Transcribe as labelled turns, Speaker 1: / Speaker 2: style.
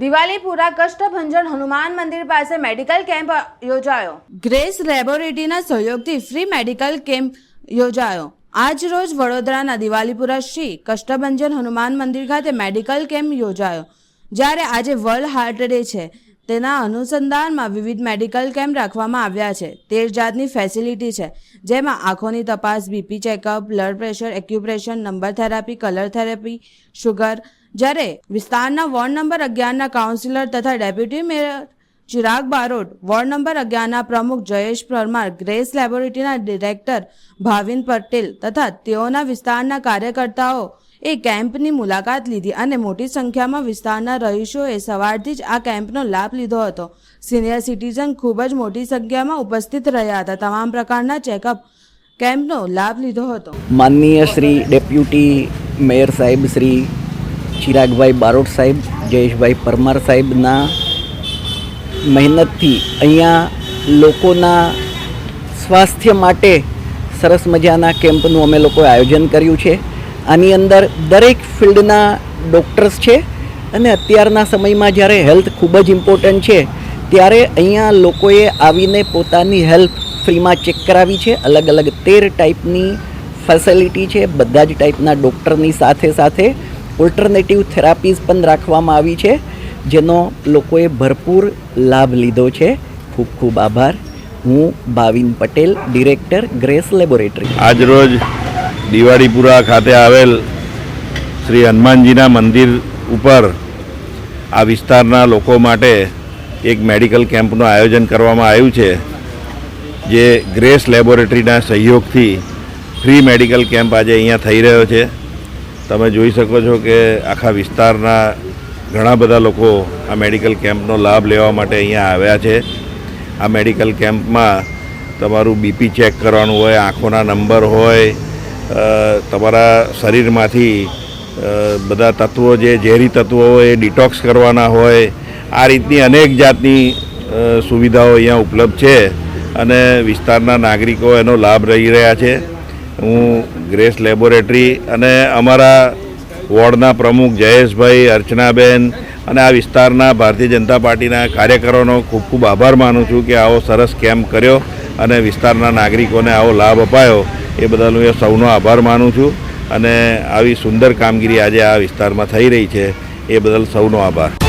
Speaker 1: દિવાલીપુરા કષ્ટભંજન હનુમાન મંદિર પાસે medical camp યોજાયો. ગ્રેસ લેબોરેટરીના સહયોગથી ફ્રી મેડિકલ કેમ્પ યોજાયો. આજ રોજ વડોદરાના દિવાલીપુરા શ્રી કષ્ટભંજન હનુમાન મંદિર ખાતે મેડિકલ કેમ્પ યોજાયો. જ્યારે આજે વર્લ્ડ હાર્ટ ડે છે. તેના અનુસંધાનમાં વિવિધ મેડિકલ કેમ્પ રાખવામાં આવ્યા છે. તેર જાતની ફેસિલિટી છે, જેમાં આંખોની તપાસ, BP checkup, blood pressure acupressure number therapy, colour therapy, sugar. જ્યારે વિસ્તારના વોર્ડ નંબર અગિયારના કાઉન્સિલર તથા deputy mayor Chirag Barot, ward number અગિયારના પ્રમુખ જયેશ પરમાર, ગ્રેસ લેબોરેટરીના ડિરેક્ટર ભાવિન પટેલ તથા તેઓના વિસ્તારના કાર્યકર્તાઓ એ કેમ્પની મુલાકાત લીધી અને મોટી સંખ્યામાં વિસ્તારના રહીશોએ સવારથી જ આ કેમ્પનો લાભ લીધો હતો. સિનિયર સિટીઝન ખૂબ જ મોટી સંખ્યામાં ઉપસ્થિત રહ્યા હતા. તમામ પ્રકારના ચેકઅપ કેમ્પનો લાભ લીધો હતો.
Speaker 2: માનનીય શ્રી ડેપ્યુટી મેયર સાહેબ શ્રી ચિરાગભાઈ બારોટ સાહેબ, જયેશભાઈ પરમાર સાહેબના મહેનતથી અહીંયા લોકોના સ્વાસ્થ્ય માટે સરસ મજાના કેમ્પનું અમે લોકોએ આયોજન કર્યું છે. આની અંદર દરેક ફિલ્ડના ડૉક્ટર્સ છે અને અત્યારના સમયમાં જ્યારે હેલ્થ ખૂબ જ ઇમ્પોર્ટન્ટ છે, ત્યારે અહીંયા લોકોએ આવીને પોતાની હેલ્થ ફ્રીમાં ચેક કરાવી છે. અલગ અલગ તેર ટાઈપની ફેસિલિટી છે, બધા જ ટાઈપના ડૉક્ટરની સાથે સાથે ઓલ્ટરનેટિવ થેરાપીઝ પણ રાખવામાં આવી છે, જેનો લોકોએ ભરપૂર લાભ લીધો છે. ખૂબ ખૂબ આભાર. હું Bhavin Patel, director Grace laboratory.
Speaker 3: આજરોજ દિવાળીપુરા ખાતે આવેલ શ્રી હનુમાનજીના મંદિર ઉપર આ વિસ્તારના લોકો માટે એક મેડિકલ કેમ્પનું આયોજન કરવામાં આવ્યું છે, જે ગ્રેસ લેબોરેટરીના સહયોગથી ફ્રી મેડિકલ કેમ્પ આજે અહીંયા થઈ રહ્યો છે. તમે જોઈ શકો છો કે આખા વિસ્તારના ઘણા બધા લોકો આ મેડિકલ કેમ્પનો લાભ લેવા માટે અહીંયા આવ્યા છે. આ મેડિકલ કેમ્પમાં તમારું બીપી ચેક કરવાનું હોય, આંખોના નંબર હોય તમારા શરીરમાંથી બધા તત્વો જે ઝેરી તત્વો હોય, એ ડિટોક્સ કરવાના હોય, આ રીતની અનેક જાતની સુવિધાઓ અહીંયા ઉપલબ્ધ છે અને વિસ્તારના નાગરિકો એનો લાભ રહી રહ્યા છે. હું ગ્રેસ લેબોરેટરી અને અમારા વોર્ડના પ્રમુખ જયેશભાઈ અર્ચનાબેન અને આ વિસ્તારના ભારતીય જનતા પાર્ટીના કાર્યકરોનો ખૂબ ખૂબ આભાર માનું છું કે આવો સરસ કેમ્પ કર્યો અને વિસ્તારના નાગરિકોને આવો લાભ અપાયો. એ બદલ હું એ સૌનો આભાર માનું છું અને આવી સુંદર કામગીરી આજે આ વિસ્તારમાં થઈ રહી છે. એ બદલ સૌનો આભાર.